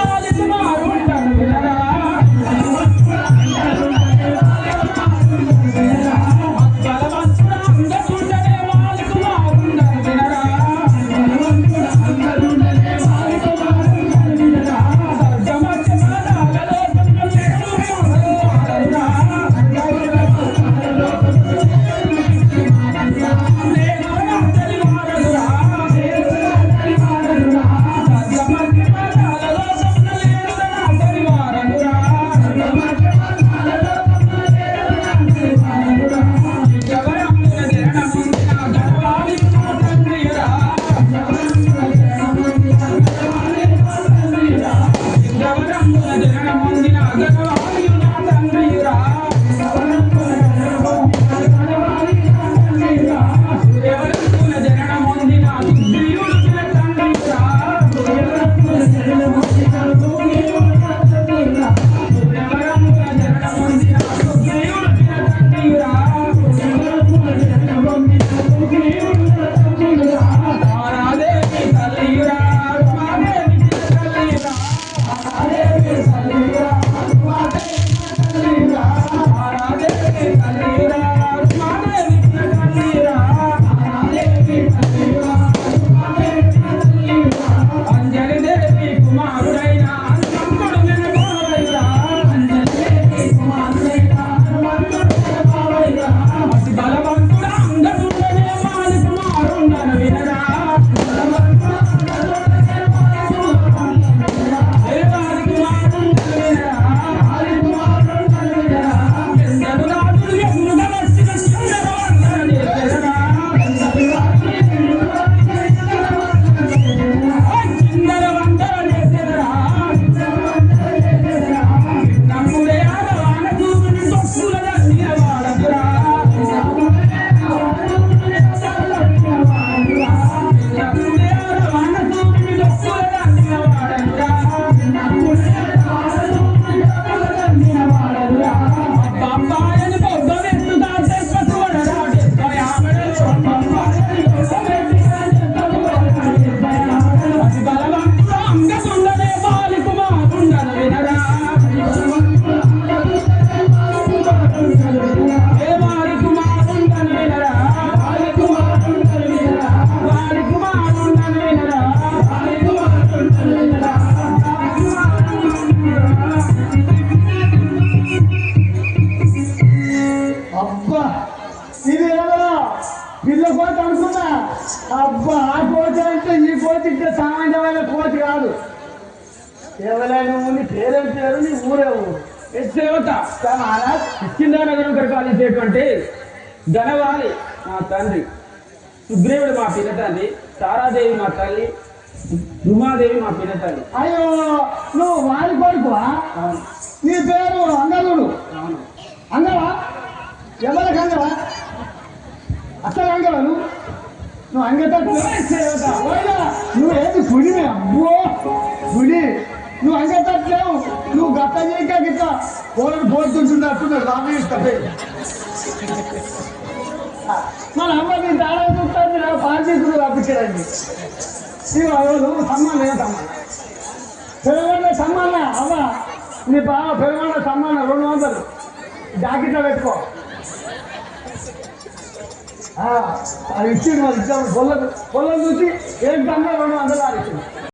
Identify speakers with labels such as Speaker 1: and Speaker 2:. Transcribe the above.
Speaker 1: Aruntang. అబ్బా ఇది ఏమన్నా పిల్ల కోత అనుకున్నా? అబ్బా ఆ కోత అంటే ఈ కోత ఇంకా సామాన్యమైన కోత కాదు. ఎవరైనా నీ పేరేం పేరు? నీ ఊరే ఊరు.
Speaker 2: దేవత కిష్కిందానగరం పరిపాలించేటువంటి ధనవాలి మా తండ్రి సుగ్రీవుడు మా పినతల్లి తారాదేవి మా తల్లి ఉమాదేవి మా పినతల్లి
Speaker 1: అయ్యో నువ్వు వారి కొడుకువా? నీ పేరు
Speaker 2: అవును.
Speaker 1: అంగవా? ఎవరికి అంగవా? అసలు అంగవా నువ్వు? నువ్వు అంగతట్టు నువ్వు ఏది గుడివే అబ్బో? గుడి నువ్వు అంగతట్లేవు నువ్వు గత చేయక గిట్ట పోలను పోతుంటున్నట్టు రామే పేరు మన అమ్మ నీ తాళ చూస్తుంది నా పాంచీకుడు పంపించడానికి నువ్వు సమ్మానం ఏం సమ్మానం పెరుగొండ సమ్మాన అమ్మ నీ బావ పెరుగొండ సమ్మాన రెండు వందలు. జాకెట్లో పెట్టుకో. அது இஷ்டம் அது இஷ்டம் சொல்ல சொல்ல வச்சு எனக்கு தான் வேணும் அதெல்லாம் இருக்குது